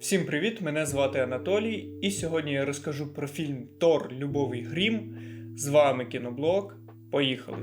Всім привіт! Мене звати Анатолій, і сьогодні я розкажу про фільм Тор Любовий Грім. З вами кіноблог. Поїхали!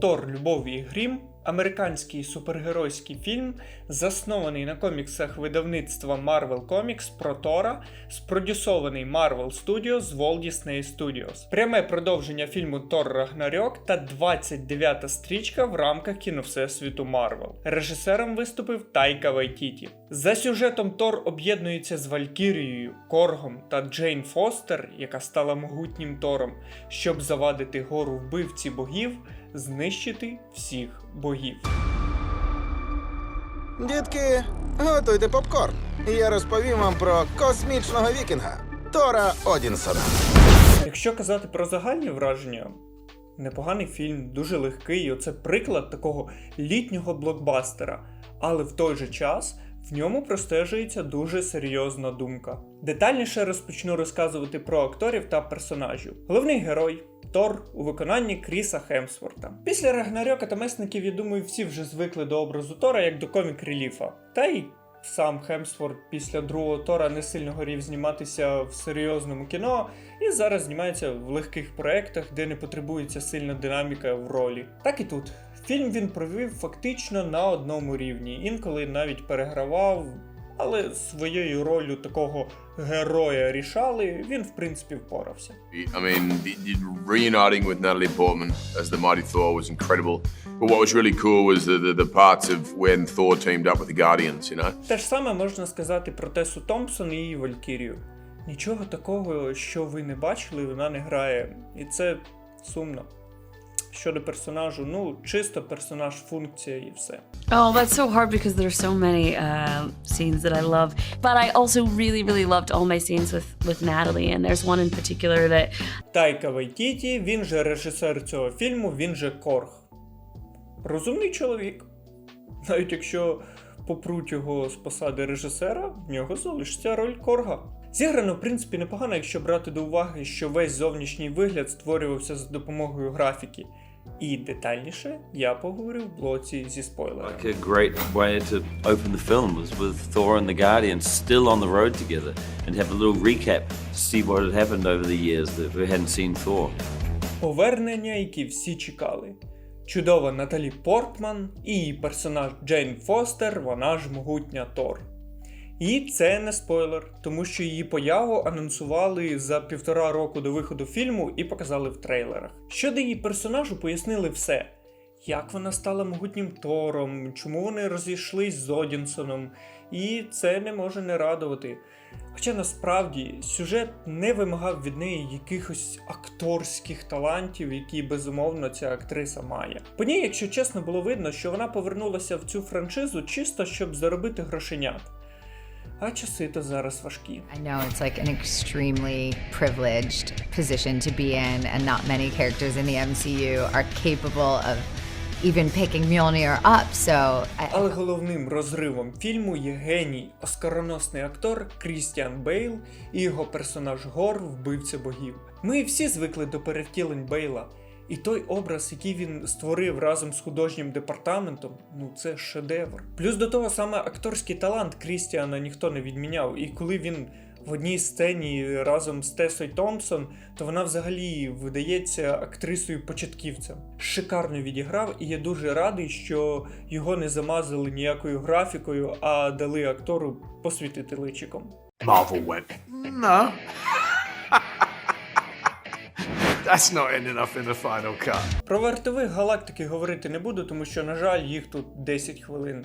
Тор Любов і Грім американський супергеройський фільм, заснований на коміксах видавництва Marvel Comics про Тора, спродюсований Marvel Studios з Walt Disney Studios. Пряме продовження фільму Тор Рагнарьок та 29-та стрічка в рамках кіновсесвіту Marvel. Режисером виступив Тайка Вайтіті. За сюжетом Тор об'єднується з Валькірією, Коргом та Джейн Фостер, яка стала могутнім Тором, щоб завадити гору вбивці богів, знищити всіх богів. Дітки, готуйте попкорн. Я розповім вам про космічного вікінга Тора Одінсона. Якщо казати про загальні враження, непоганий фільм, дуже легкий. і Оце приклад такого літнього блокбастера, але в той же час в ньому простежується дуже серйозна думка. Детальніше розпочну розказувати про акторів та персонажів. Головний герой. Тор у виконанні Кріса Хемсворта. Після Рагнарьока та месників, я думаю, всі вже звикли до образу Тора як до комік реліфа. Та й сам Хемсворт після другого Тора не сильно горів зніматися в серйозному кіно, і зараз знімається в легких проєктах, де не потребується сильна динаміка в ролі. Так і тут. Фільм він провів фактично на одному рівні, інколи навіть перегравав, але своєю ролью такого героя рішали, він в принципі впорався. I mean, reuniting with Natalie Portman as the Mighty Thor was incredible. But what was really cool was the, the, the parts of when Thor teamed up with the Guardians, you know? Те ж саме можна сказати про Тесу Томпсон і її Валькірію. Нічого такого, що ви не бачили, вона не грає. І це сумно. Щодо персонажу, ну, чисто персонаж функція і все. Oh, that's so hard because there's so many uh, scenes that I love. But I also really, really loved all my scenes with, with Natalie, and there's one in particular that Тайка Вайтіті, він же режисер цього фільму, він же Корг. Розумний чоловік. Навіть якщо попруть його з посади режисера, в нього залишиться роль Корга. Зіграно, в принципі, непогано, якщо брати до уваги, що весь зовнішній вигляд створювався за допомогою графіки. І детальніше я поговорю в блоці зі спойлерами. Like a great way to open the film was with Thor and the Guardians still on the road together and have a little recap to see what had happened over the years that we hadn't seen Thor. Повернення, які всі чекали. Чудова Наталі Портман і її персонаж Джейн Фостер, вона ж могутня Тор. І це не спойлер, тому що її появу анонсували за півтора року до виходу фільму і показали в трейлерах. Щодо її персонажу, пояснили все. Як вона стала могутнім Тором, чому вони розійшлись з Одінсоном, і це не може не радувати. Хоча насправді сюжет не вимагав від неї якихось акторських талантів, які безумовно ця актриса має. По ній, якщо чесно, було видно, що вона повернулася в цю франшизу чисто щоб заробити грошенят. А часи то зараз важкі. I know it's like an extremely privileged position to be in, and not many characters in the MCU are capable of even picking Mjolnir up. So I, Але головним розривом фільму є геній, оскароносний актор Крістіан Бейл і його персонаж Гор, вбивця богів. Ми всі звикли до перевтілень Бейла. І той образ, який він створив разом з художнім департаментом, ну це шедевр. Плюс до того саме акторський талант Крістіана ніхто не відміняв. І коли він в одній сцені разом з Тесою Томпсон, то вона взагалі видається актрисою початківцем. Шикарно відіграв, і я дуже радий, що його не замазали ніякою графікою, а дали актору посвітити личиком. Marvel went, no. That's not ending in the final cut. Про вартових галактики говорити не буду, тому що, на жаль, їх тут 10 хвилин.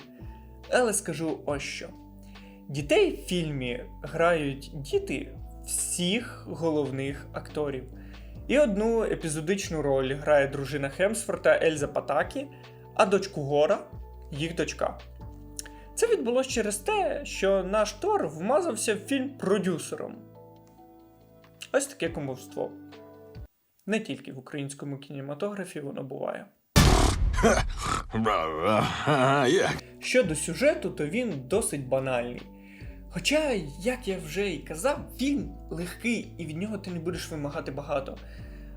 Але скажу ось що. Дітей в фільмі грають діти всіх головних акторів. І одну епізодичну роль грає дружина Хемсфорта Ельза Патакі, а дочку Гора їх дочка. Це відбулося через те, що наш Тор вмазався в фільм продюсером. Ось таке кумовство. Не тільки в українському кінематографі воно буває. Щодо сюжету, то він досить банальний. Хоча, як я вже і казав, він легкий і від нього ти не будеш вимагати багато.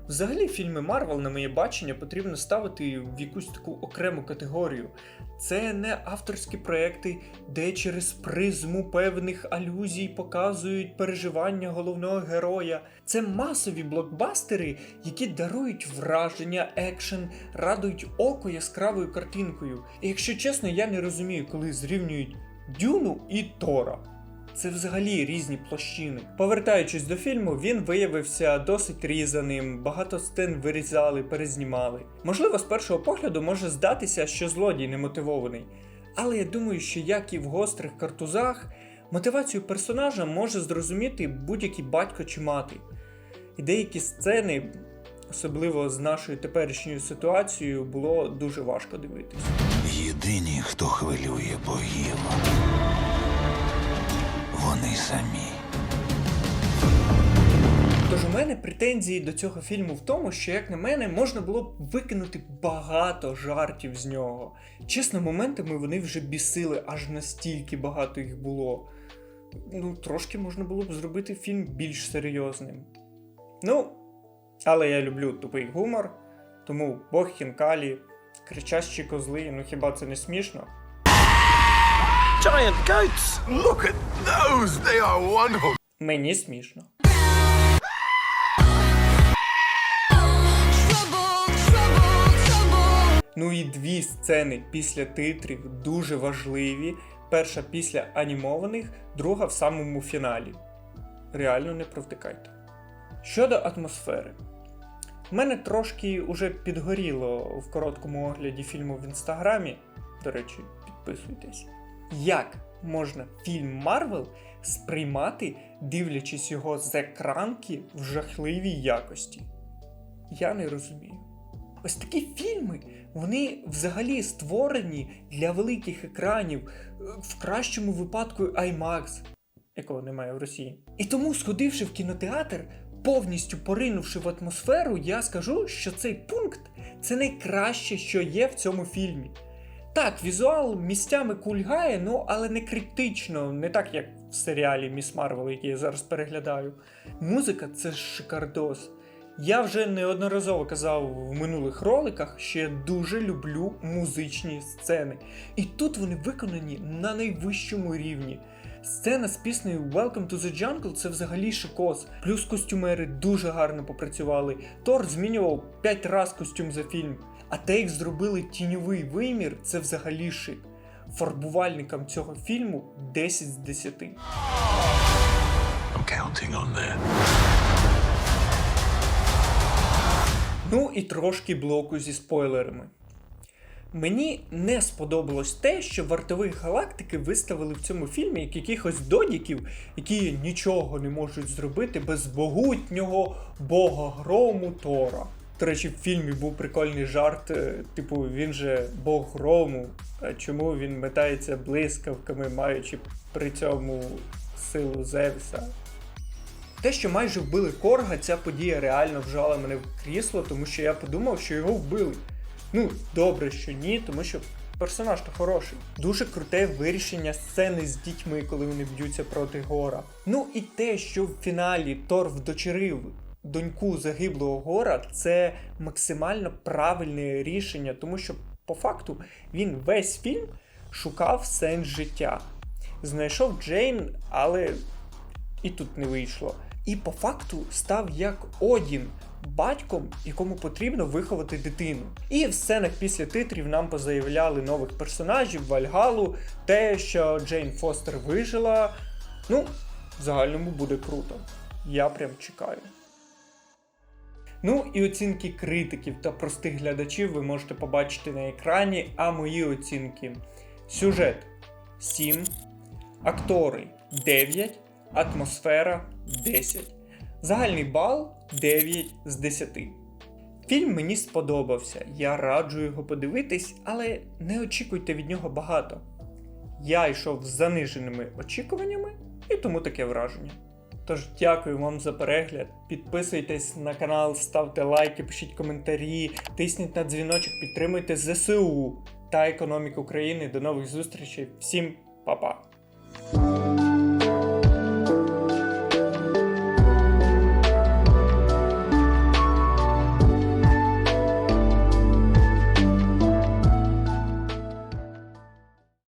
Взагалі, фільми Марвел, на моє бачення, потрібно ставити в якусь таку окрему категорію. Це не авторські проекти, де через призму певних алюзій показують переживання головного героя. Це масові блокбастери, які дарують враження, екшен, радують око яскравою картинкою. І якщо чесно, я не розумію, коли зрівнюють Дюну і Тора. Це взагалі різні площини. Повертаючись до фільму, він виявився досить різаним, багато сцен вирізали, перезнімали. Можливо, з першого погляду може здатися, що злодій немотивований. Але я думаю, що як і в гострих картузах, мотивацію персонажа може зрозуміти будь-який батько чи мати. І деякі сцени, особливо з нашою теперішньою ситуацією, було дуже важко дивитись. Єдині, хто хвилює богів. Вони самі. Тож у мене претензії до цього фільму в тому, що, як на мене, можна було б викинути багато жартів з нього. Чесно, моментами вони вже бісили, аж настільки багато їх було. Ну, трошки можна було б зробити фільм більш серйозним. Ну, але я люблю тупий гумор, тому Бог Хінкалі, кричащі козли, ну хіба це не смішно? Giant goats! Look at those! They are wonderful! Мені смішно. Ну і дві сцени після титрів дуже важливі. Перша після анімованих, друга в самому фіналі. Реально не провтикайте. Щодо атмосфери. В мене трошки уже підгоріло в короткому огляді фільму в інстаграмі. До речі, підписуйтесь. Як можна фільм Марвел сприймати, дивлячись його з екранки в жахливій якості? Я не розумію. Ось такі фільми, вони взагалі створені для великих екранів, е, в кращому випадку IMAX, якого немає в Росії. І тому, сходивши в кінотеатр, повністю поринувши в атмосферу, я скажу, що цей пункт це найкраще, що є в цьому фільмі. Так, візуал місцями кульгає, ну але не критично, не так як в серіалі Міс Марвел, який я зараз переглядаю. Музика це шикардос. Я вже неодноразово казав в минулих роликах, що я дуже люблю музичні сцени. І тут вони виконані на найвищому рівні. Сцена з піснею Welcome to the Jungle це взагалі шикос. Плюс костюмери дуже гарно попрацювали. Тор змінював 5 раз костюм за фільм. А те, як зробили тіньовий вимір, це взагалі шик. Фарбувальникам цього фільму 10 з 10. I'm counting on that. Ну і трошки блоку зі спойлерами. Мені не сподобалось те, що вартових галактики виставили в цьому фільмі як якихось додіків, які нічого не можуть зробити без могутнього бога грому Тора. До речі, в фільмі був прикольний жарт, е, типу, він же бог грому, а чому він метається блискавками, маючи при цьому силу Зевса. Те, що майже вбили Корга, ця подія реально вжала мене в крісло, тому що я подумав, що його вбили. Ну, добре, що ні, тому що персонаж то хороший. Дуже круте вирішення сцени з дітьми, коли вони б'ються проти гора. Ну і те, що в фіналі Тор вдочерив доньку загиблого гора, це максимально правильне рішення, тому що по факту він весь фільм шукав сенс життя. Знайшов Джейн, але і тут не вийшло. І по факту став як Одін, батьком, якому потрібно виховати дитину. І в сценах після титрів нам позаявляли нових персонажів, Вальгалу, те, що Джейн Фостер вижила. Ну, в загальному буде круто. Я прям чекаю. Ну і оцінки критиків та простих глядачів ви можете побачити на екрані, а мої оцінки. Сюжет 7, актори 9, атмосфера 10. Загальний бал 9 з 10. Фільм мені сподобався, я раджу його подивитись, але не очікуйте від нього багато. Я йшов з заниженими очікуваннями і тому таке враження. Тож дякую вам за перегляд. Підписуйтесь на канал, ставте лайки, пишіть коментарі, тисніть на дзвіночок, підтримуйте ЗСУ та економіку країни. До нових зустрічей. Всім па-па!